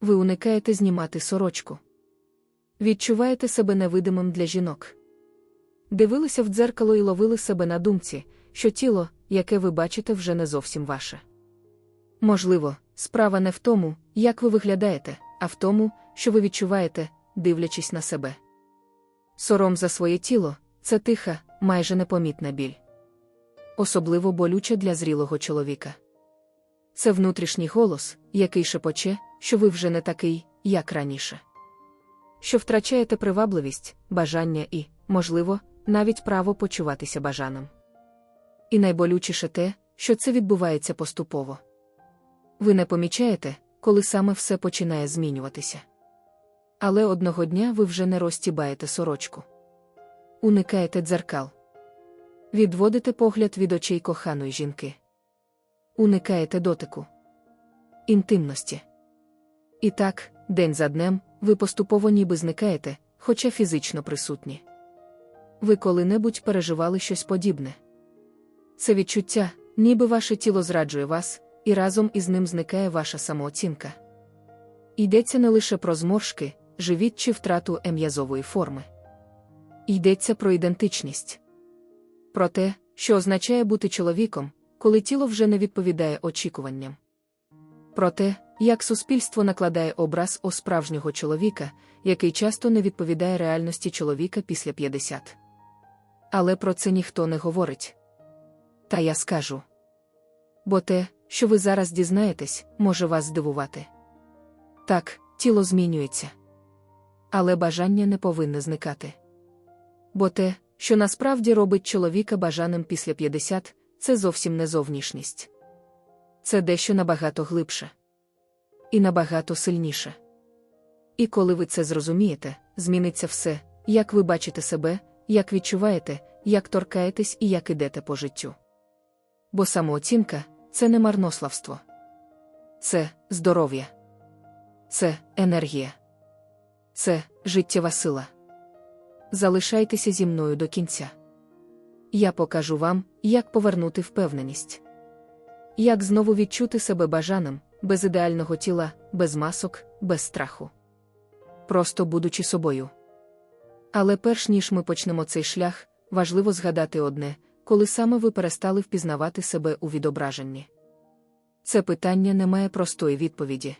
Ви уникаєте знімати сорочку. Відчуваєте себе невидимим для жінок. Дивилися в дзеркало і ловили себе на думці, що тіло, яке ви бачите, вже не зовсім ваше. Можливо, справа не в тому, як ви виглядаєте, а в тому, що ви відчуваєте, дивлячись на себе. Сором за своє тіло це тиха, майже непомітна біль. Особливо болюче для зрілого чоловіка. Це внутрішній голос, який шепоче, що ви вже не такий, як раніше. Що втрачаєте привабливість, бажання і, можливо, навіть право почуватися бажаним. І найболючіше те, що це відбувається поступово. Ви не помічаєте, коли саме все починає змінюватися. Але одного дня ви вже не розтібаєте сорочку. Уникаєте дзеркал. Відводите погляд від очей коханої жінки. Уникаєте дотику. Інтимності. І так, день за днем, ви поступово ніби зникаєте, хоча фізично присутні. Ви коли-небудь переживали щось подібне. Це відчуття, ніби ваше тіло зраджує вас, і разом із ним зникає ваша самооцінка. Йдеться не лише про зморшки, живіт чи втрату ем'язової форми. Йдеться про ідентичність. Про те, що означає бути чоловіком, коли тіло вже не відповідає очікуванням. Про те, як суспільство накладає образ о справжнього чоловіка, який часто не відповідає реальності чоловіка після 50. Але про це ніхто не говорить. Та я скажу. Бо те, що ви зараз дізнаєтесь, може вас здивувати. Так, тіло змінюється. Але бажання не повинне зникати. Бо те, що насправді робить чоловіка бажаним після 50, це зовсім не зовнішність. Це дещо набагато глибше. І набагато сильніше. І коли ви це зрозумієте, зміниться все, як ви бачите себе, як відчуваєте, як торкаєтесь і як ідете по життю. Бо самооцінка це не марнославство. Це здоров'я. Це енергія. Це життєва сила. Залишайтеся зі мною до кінця. Я покажу вам, як повернути впевненість. Як знову відчути себе бажаним, без ідеального тіла, без масок, без страху. Просто будучи собою. Але перш ніж ми почнемо цей шлях, важливо згадати одне, коли саме ви перестали впізнавати себе у відображенні. Це питання не має простої відповіді.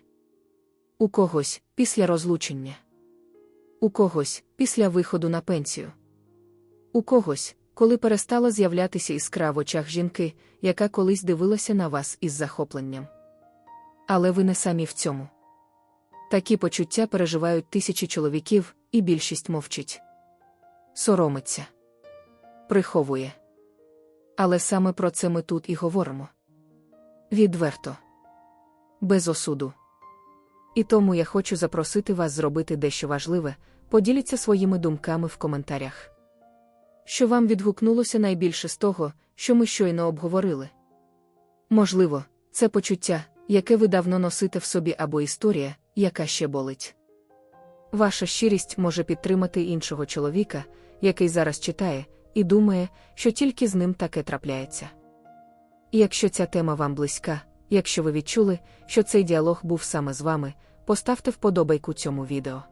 У когось після розлучення. У когось після виходу на пенсію. У когось, коли перестала з'являтися іскра в очах жінки, яка колись дивилася на вас із захопленням. Але ви не самі в цьому. Такі почуття переживають тисячі чоловіків, і більшість мовчить. Соромиться, приховує. Але саме про це ми тут і говоримо. Відверто, без осуду. І тому я хочу запросити вас зробити дещо важливе, поділіться своїми думками в коментарях. Що вам відгукнулося найбільше з того, що ми щойно обговорили? Можливо, це почуття, яке ви давно носите в собі або історія, яка ще болить. Ваша щирість може підтримати іншого чоловіка, який зараз читає, і думає, що тільки з ним таке трапляється. Якщо ця тема вам близька, якщо ви відчули, що цей діалог був саме з вами, поставте вподобайку цьому відео.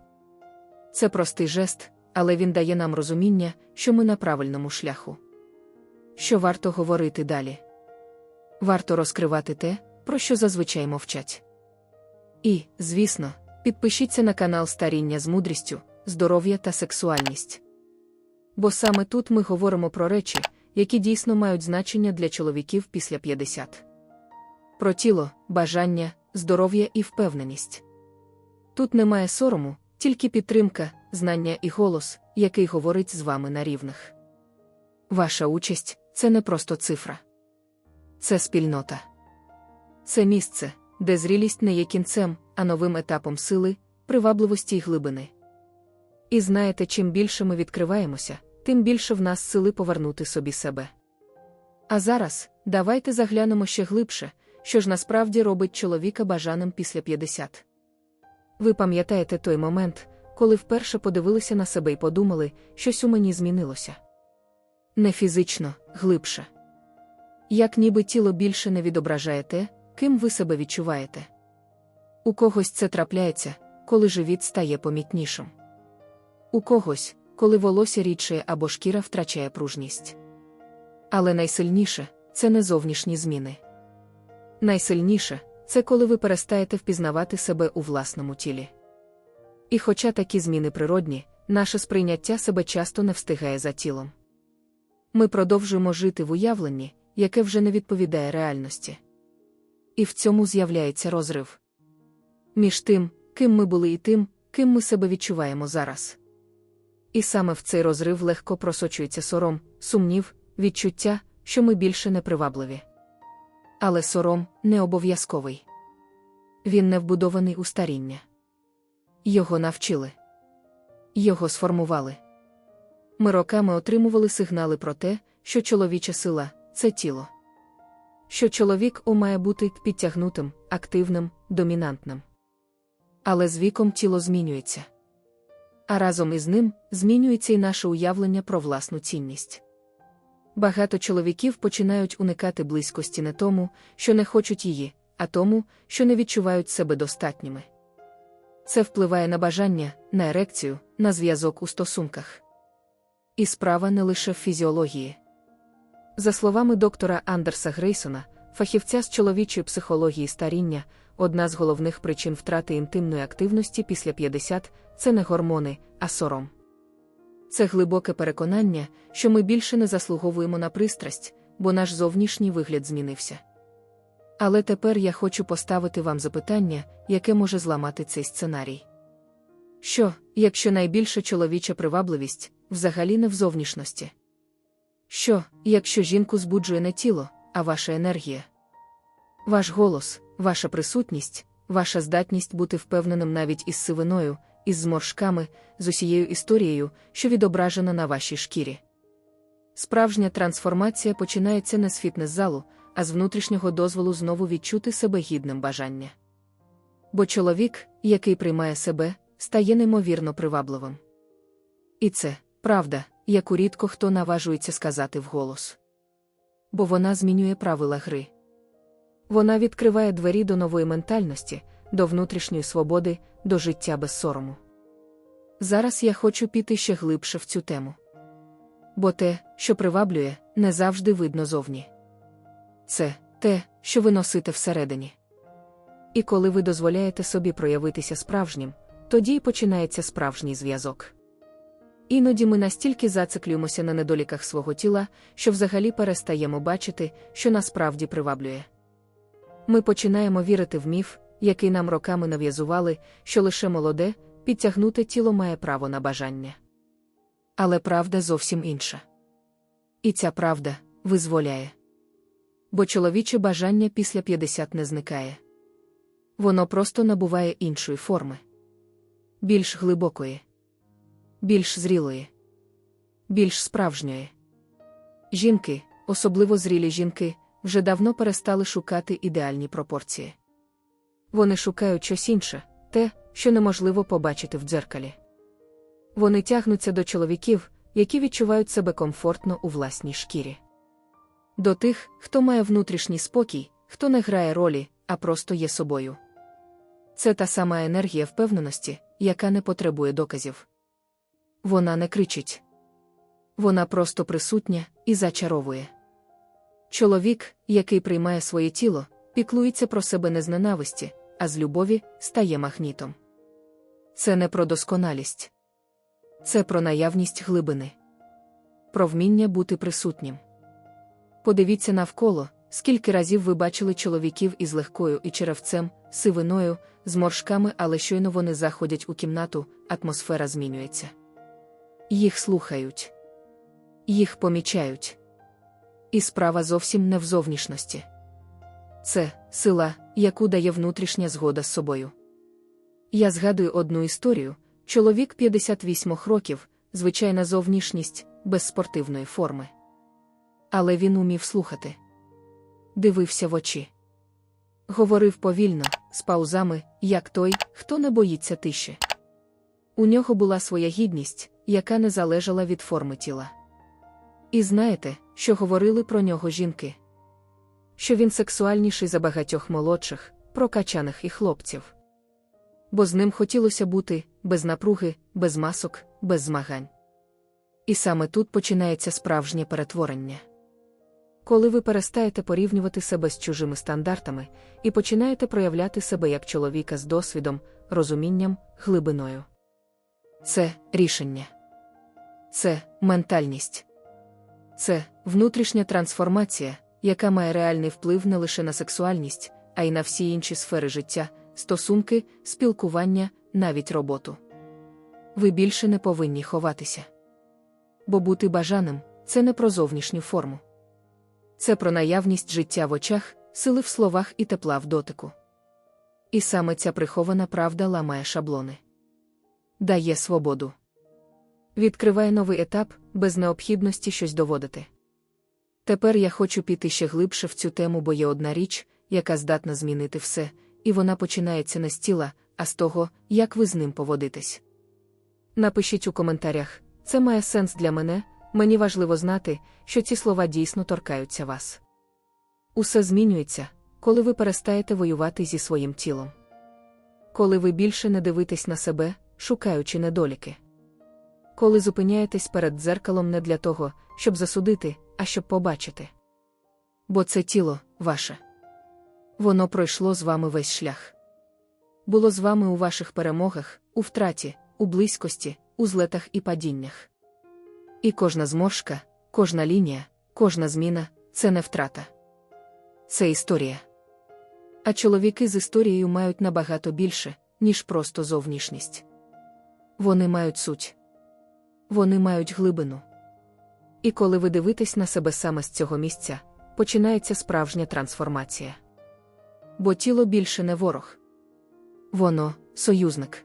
Це простий жест, але він дає нам розуміння, що ми на правильному шляху. Що варто говорити далі? Варто розкривати те, про що зазвичай мовчать. І, звісно, підпишіться на канал Старіння з мудрістю, здоров'я та сексуальність. Бо саме тут ми говоримо про речі, які дійсно мають значення для чоловіків після 50. Про тіло, бажання, здоров'я і впевненість. Тут немає сорому, тільки підтримка, знання і голос, який говорить з вами на рівних. Ваша участь це не просто цифра. Це спільнота. Це місце, де зрілість не є кінцем, а новим етапом сили, привабливості й глибини. І знаєте, чим більше ми відкриваємося, тим більше в нас сили повернути собі себе. А зараз давайте заглянемо ще глибше, що ж насправді робить чоловіка бажаним після 50. Ви пам'ятаєте той момент, коли вперше подивилися на себе і подумали, щось у мені змінилося. Не фізично, глибше. Як ніби тіло більше не відображає те, ким ви себе відчуваєте. У когось це трапляється, коли живіт стає помітнішим. У когось, коли волосся рідшає або шкіра втрачає пружність. Але найсильніше це не зовнішні зміни. Найсильніше це коли ви перестаєте впізнавати себе у власному тілі. І хоча такі зміни природні, наше сприйняття себе часто не встигає за тілом. Ми продовжуємо жити в уявленні, яке вже не відповідає реальності. І в цьому з'являється розрив між тим, ким ми були і тим, ким ми себе відчуваємо зараз. І саме в цей розрив легко просочується сором, сумнів, відчуття, що ми більше не привабливі. Але сором не обов'язковий. Він не вбудований у старіння. Його навчили. Його сформували. Ми роками отримували сигнали про те, що чоловіча сила це тіло. Що чоловік має бути підтягнутим, активним, домінантним. Але з віком тіло змінюється. А разом із ним змінюється і наше уявлення про власну цінність. Багато чоловіків починають уникати близькості не тому, що не хочуть її, а тому, що не відчувають себе достатніми. Це впливає на бажання, на ерекцію, на зв'язок у стосунках. І справа не лише в фізіології. За словами доктора Андерса Грейсона, фахівця з чоловічої психології старіння, одна з головних причин втрати інтимної активності після 50 це не гормони, а сором. Це глибоке переконання, що ми більше не заслуговуємо на пристрасть, бо наш зовнішній вигляд змінився. Але тепер я хочу поставити вам запитання, яке може зламати цей сценарій. Що, якщо найбільша чоловіча привабливість взагалі не в зовнішності? Що, якщо жінку збуджує не тіло, а ваша енергія? Ваш голос, ваша присутність, ваша здатність бути впевненим навіть із сивиною, із зморшками, з усією історією, що відображена на вашій шкірі. Справжня трансформація починається не з фітнес-залу, а з внутрішнього дозволу знову відчути себе гідним бажання. Бо чоловік, який приймає себе, стає неймовірно привабливим. І це правда, яку рідко хто наважується сказати вголос. Бо вона змінює правила гри. Вона відкриває двері до нової ментальності, до внутрішньої свободи, до життя без сорому. Зараз я хочу піти ще глибше в цю тему. Бо те, що приваблює, не завжди видно зовні. Це те, що ви носите всередині. І коли ви дозволяєте собі проявитися справжнім, тоді й починається справжній зв'язок. Іноді ми настільки зациклюємося на недоліках свого тіла, що взагалі перестаємо бачити, що насправді приваблює. Ми починаємо вірити в міф, який нам роками нав'язували, що лише молоде, підтягнуте тіло має право на бажання. Але правда зовсім інша. І ця правда визволяє. Бо чоловіче бажання після 50 не зникає. Воно просто набуває іншої форми. Більш глибокої, більш зрілої, більш справжньої. Жінки, особливо зрілі жінки, вже давно перестали шукати ідеальні пропорції. Вони шукають щось інше, те, що неможливо побачити в дзеркалі. Вони тягнуться до чоловіків, які відчувають себе комфортно у власній шкірі. До тих, хто має внутрішній спокій, хто не грає ролі, а просто є собою. Це та сама енергія впевненості, яка не потребує доказів. Вона не кричить. Вона просто присутня і зачаровує. Чоловік, який приймає своє тіло, піклується про себе не з ненависті, а з любові стає магнітом. Це не про досконалість, це про наявність глибини, про вміння бути присутнім. Подивіться навколо, скільки разів ви бачили чоловіків із легкою і черевцем, сивиною, з моршками, але щойно вони заходять у кімнату, атмосфера змінюється. Їх слухають, їх помічають. І справа зовсім не в зовнішності. Це сила, яку дає внутрішня згода з собою. Я згадую одну історію: чоловік 58 років, звичайна зовнішність, без спортивної форми. Але він умів слухати. Дивився в очі. Говорив повільно, з паузами, як той, хто не боїться тиші. У нього була своя гідність, яка не залежала від форми тіла. І знаєте, що говорили про нього жінки? Що він сексуальніший за багатьох молодших, прокачаних і хлопців. бо з ним хотілося бути без напруги, без масок, без змагань. І саме тут починається справжнє перетворення. Коли ви перестаєте порівнювати себе з чужими стандартами і починаєте проявляти себе як чоловіка з досвідом, розумінням, глибиною. Це рішення. Це ментальність. Це внутрішня трансформація, яка має реальний вплив не лише на сексуальність, а й на всі інші сфери життя, стосунки, спілкування, навіть роботу. Ви більше не повинні ховатися. Бо бути бажаним це не про зовнішню форму. Це про наявність життя в очах, сили в словах і тепла в дотику. І саме ця прихована правда ламає шаблони, дає свободу. Відкриває новий етап без необхідності щось доводити. Тепер я хочу піти ще глибше в цю тему, бо є одна річ, яка здатна змінити все, і вона починається не з тіла, а з того, як ви з ним поводитесь. Напишіть у коментарях, це має сенс для мене, мені важливо знати, що ці слова дійсно торкаються вас. Усе змінюється, коли ви перестаєте воювати зі своїм тілом. Коли ви більше не дивитесь на себе, шукаючи недоліки. Коли зупиняєтесь перед дзеркалом не для того, щоб засудити, а щоб побачити. Бо це тіло ваше. Воно пройшло з вами весь шлях. Було з вами у ваших перемогах, у втраті, у близькості, у злетах і падіннях. І кожна зморшка, кожна лінія, кожна зміна це не втрата. Це історія. А чоловіки з історією мають набагато більше, ніж просто зовнішність. Вони мають суть. Вони мають глибину. І коли ви дивитесь на себе саме з цього місця, починається справжня трансформація. Бо тіло більше не ворог. Воно союзник.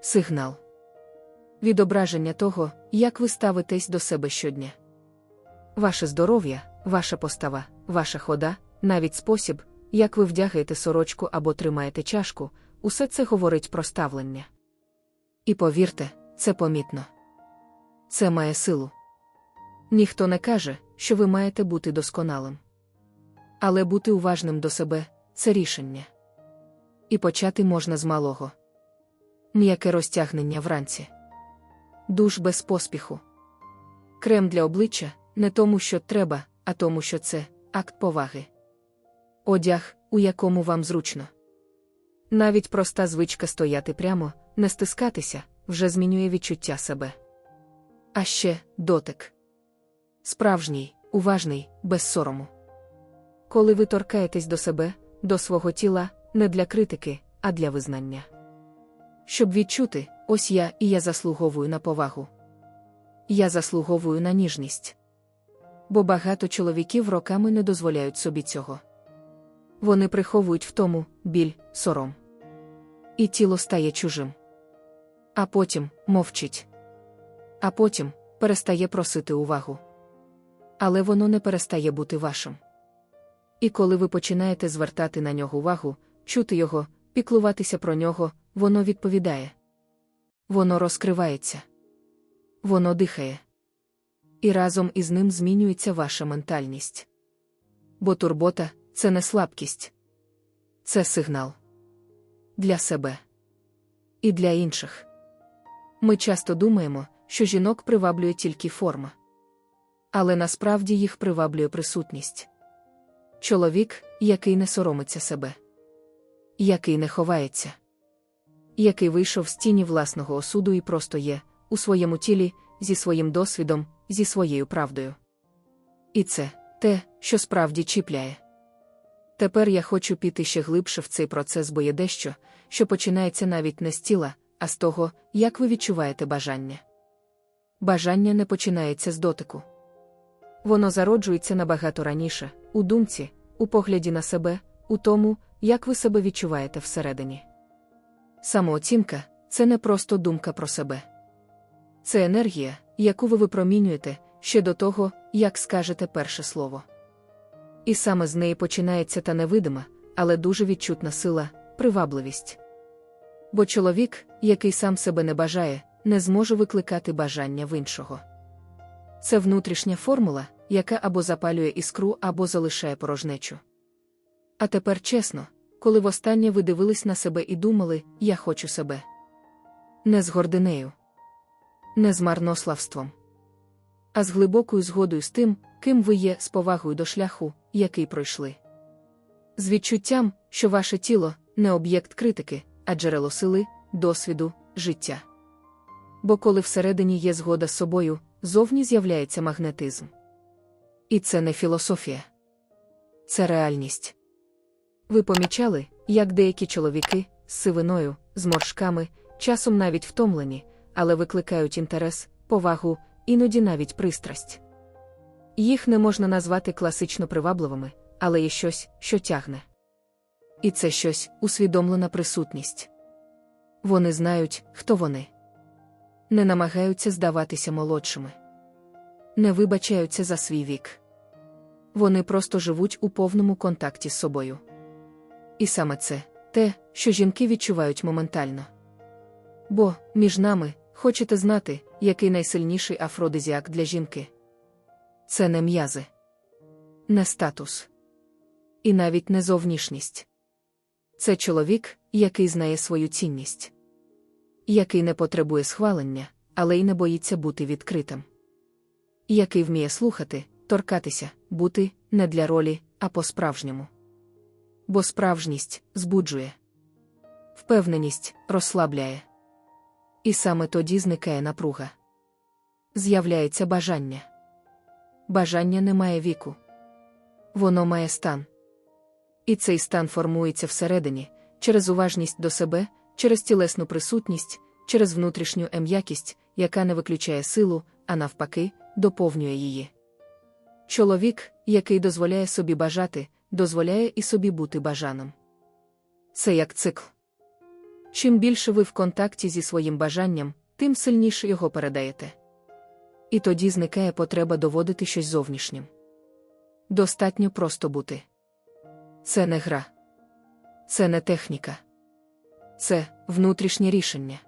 Сигнал. Відображення того, як ви ставитесь до себе щодня. Ваше здоров'я, ваша постава, ваша хода, навіть спосіб, як ви вдягаєте сорочку або тримаєте чашку, усе це говорить про ставлення. І повірте, це помітно. Це має силу. Ніхто не каже, що ви маєте бути досконалим. Але бути уважним до себе це рішення. І почати можна з малого. М'яке розтягнення вранці. Душ без поспіху. Крем для обличчя не тому, що треба, а тому, що це акт поваги. Одяг, у якому вам зручно. Навіть проста звичка стояти прямо, не стискатися, вже змінює відчуття себе. А ще дотик. Справжній, уважний, без сорому. Коли ви торкаєтесь до себе, до свого тіла, не для критики, а для визнання. Щоб відчути, ось я і я заслуговую на повагу. Я заслуговую на ніжність. Бо багато чоловіків роками не дозволяють собі цього. Вони приховують в тому біль, сором. І тіло стає чужим. А потім мовчить. А потім перестає просити увагу. Але воно не перестає бути вашим. І коли ви починаєте звертати на нього увагу, чути його, піклуватися про нього, воно відповідає. Воно розкривається. Воно дихає. І разом із ним змінюється ваша ментальність. Бо турбота це не слабкість, це сигнал для себе і для інших. Ми часто думаємо, що жінок приваблює тільки форма. Але насправді їх приваблює присутність. Чоловік, який не соромиться себе, який не ховається, який вийшов з тіні власного осуду і просто є у своєму тілі, зі своїм досвідом, зі своєю правдою. І це те, що справді чіпляє. Тепер я хочу піти ще глибше в цей процес, бо є дещо, що починається навіть не з тіла, а з того, як ви відчуваєте бажання. Бажання не починається з дотику. Воно зароджується набагато раніше, у думці, у погляді на себе, у тому, як ви себе відчуваєте всередині. Самооцінка це не просто думка про себе. Це енергія, яку ви випромінюєте ще до того, як скажете перше слово. І саме з неї починається та невидима, але дуже відчутна сила, привабливість. Бо чоловік, який сам себе не бажає, не зможе викликати бажання в іншого. Це внутрішня формула, яка або запалює іскру, або залишає порожнечу. А тепер чесно, коли востаннє ви дивились на себе і думали, я хочу себе. Не з гординею, не з марнославством, а з глибокою згодою з тим, ким ви є, з повагою до шляху, який пройшли. З відчуттям, що ваше тіло не об'єкт критики, а джерело сили, досвіду, життя. Бо коли всередині є згода з собою, зовні з'являється магнетизм. І це не філософія, це реальність. Ви помічали, як деякі чоловіки з сивиною, з моршками, часом навіть втомлені, але викликають інтерес, повагу, іноді навіть пристрасть. Їх не можна назвати класично привабливими, але є щось, що тягне. І це щось усвідомлена присутність. Вони знають, хто вони. Не намагаються здаватися молодшими, не вибачаються за свій вік. Вони просто живуть у повному контакті з собою. І саме це те, що жінки відчувають моментально. Бо, між нами, хочете знати, який найсильніший афродизіак для жінки? Це не м'язи, не статус, і навіть не зовнішність. Це чоловік, який знає свою цінність, який не потребує схвалення, але й не боїться бути відкритим, який вміє слухати, торкатися, бути не для ролі, а по-справжньому. Бо справжність збуджує, впевненість розслабляє. І саме тоді зникає напруга. З'являється бажання. Бажання не має віку. Воно має стан. І цей стан формується всередині, через уважність до себе, через тілесну присутність, через внутрішню ем'якість, яка не виключає силу, а навпаки, доповнює її. Чоловік, який дозволяє собі бажати, дозволяє і собі бути бажаним. Це як цикл. Чим більше ви в контакті зі своїм бажанням, тим сильніше його передаєте. І тоді зникає потреба доводити щось зовнішнім. Достатньо просто бути. Це не гра, це не техніка, це внутрішнє рішення.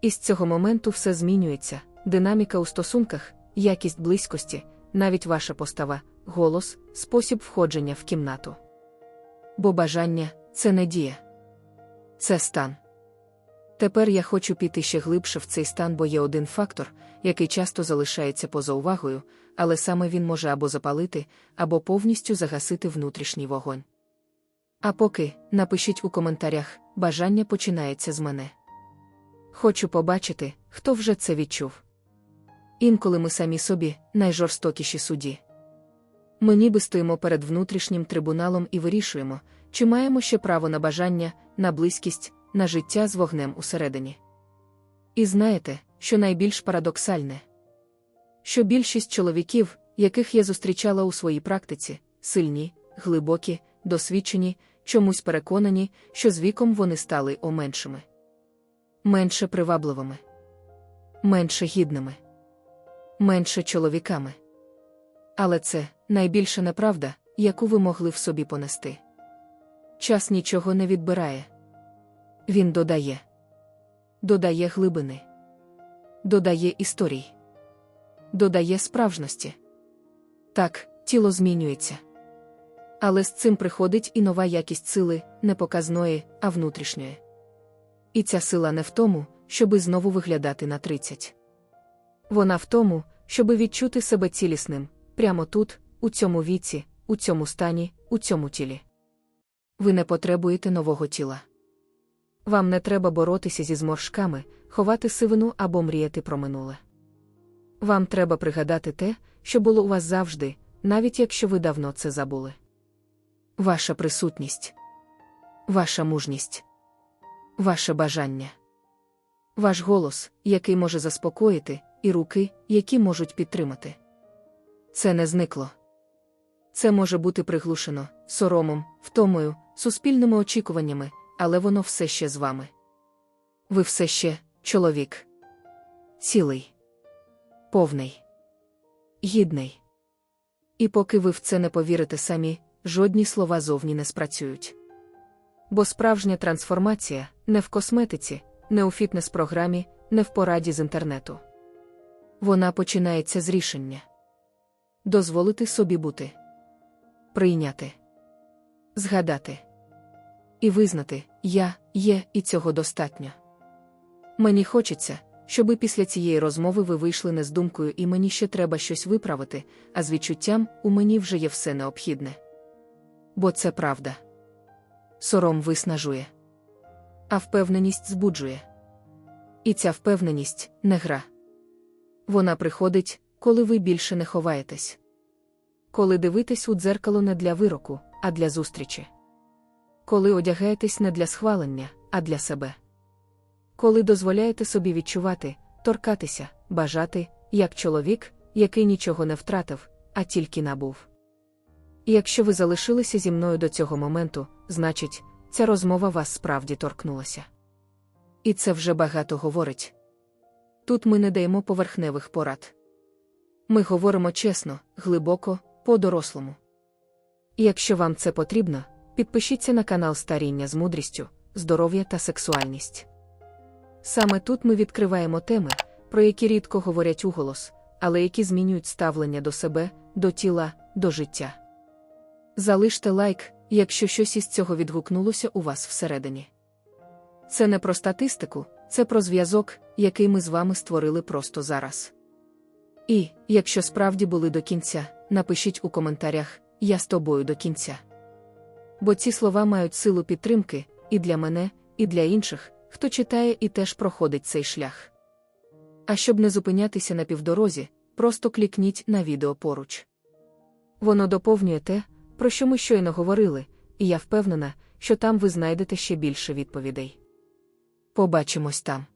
І з цього моменту все змінюється: динаміка у стосунках, якість близькості, навіть ваша постава, голос, спосіб входження в кімнату. Бо бажання це не дія, це стан. Тепер я хочу піти ще глибше в цей стан, бо є один фактор, який часто залишається поза увагою, але саме він може або запалити, або повністю загасити внутрішній вогонь. А поки напишіть у коментарях, бажання починається з мене. Хочу побачити, хто вже це відчув. Інколи ми самі собі найжорстокіші судді. Ми ніби стоїмо перед внутрішнім трибуналом і вирішуємо, чи маємо ще право на бажання, на близькість, на життя з вогнем усередині. І знаєте, що найбільш парадоксальне? Що більшість чоловіків, яких я зустрічала у своїй практиці, сильні, глибокі, досвідчені, чомусь переконані, що з віком вони стали оменшими, менше привабливими, менше гідними, менше чоловіками. Але це найбільша неправда, яку ви могли в собі понести. Час нічого не відбирає. Він додає, додає глибини, додає історій, додає справжності. Так, тіло змінюється. Але з цим приходить і нова якість сили, не показної, а внутрішньої. І ця сила не в тому, щоби знову виглядати на 30. Вона в тому, щоби відчути себе цілісним, прямо тут, у цьому віці, у цьому стані, у цьому тілі. Ви не потребуєте нового тіла. Вам не треба боротися зі зморшками, ховати сивину або мріяти про минуле. Вам треба пригадати те, що було у вас завжди, навіть якщо ви давно це забули. Ваша присутність, ваша мужність, ваше бажання, ваш голос, який може заспокоїти, і руки, які можуть підтримати. Це не зникло. Це може бути приглушено, соромом, втомою, суспільними очікуваннями, але воно все ще з вами. Ви все ще чоловік. Цілий, повний, гідний. І поки ви в це не повірите самі, жодні слова зовні не спрацюють. Бо справжня трансформація не в косметиці, не у фітнес-програмі, не в пораді з інтернету. Вона починається з рішення дозволити собі бути, прийняти, згадати, і визнати, я є, і цього достатньо. Мені хочеться, щоби після цієї розмови ви вийшли не з думкою, і мені ще треба щось виправити, а з відчуттям у мені вже є все необхідне. Бо це правда. Сором виснажує, а впевненість збуджує. І ця впевненість не гра. Вона приходить, коли ви більше не ховаєтесь. Коли дивитесь у дзеркало не для вироку, а для зустрічі. Коли одягаєтесь не для схвалення, а для себе. Коли дозволяєте собі відчувати, торкатися, бажати, як чоловік, який нічого не втратив, а тільки набув. І якщо ви залишилися зі мною до цього моменту, значить, ця розмова вас справді торкнулася. І це вже багато говорить. Тут ми не даємо поверхневих порад. Ми говоримо чесно, глибоко, по-дорослому. І якщо вам це потрібно, підпишіться на канал Старіння з мудрістю, здоров'я та сексуальність. Саме тут ми відкриваємо теми, про які рідко говорять уголос, але які змінюють ставлення до себе, до тіла, до життя. Залиште лайк, якщо щось із цього відгукнулося у вас всередині. Це не про статистику, це про зв'язок, який ми з вами створили просто зараз. І, якщо справді були до кінця, напишіть у коментарях Я з тобою до кінця. Бо ці слова мають силу підтримки і для мене, і для інших, хто читає і теж проходить цей шлях. А щоб не зупинятися на півдорозі, просто клікніть на відео поруч. Воно доповнює те, про що ми щойно говорили, і я впевнена, що там ви знайдете ще більше відповідей. Побачимось там.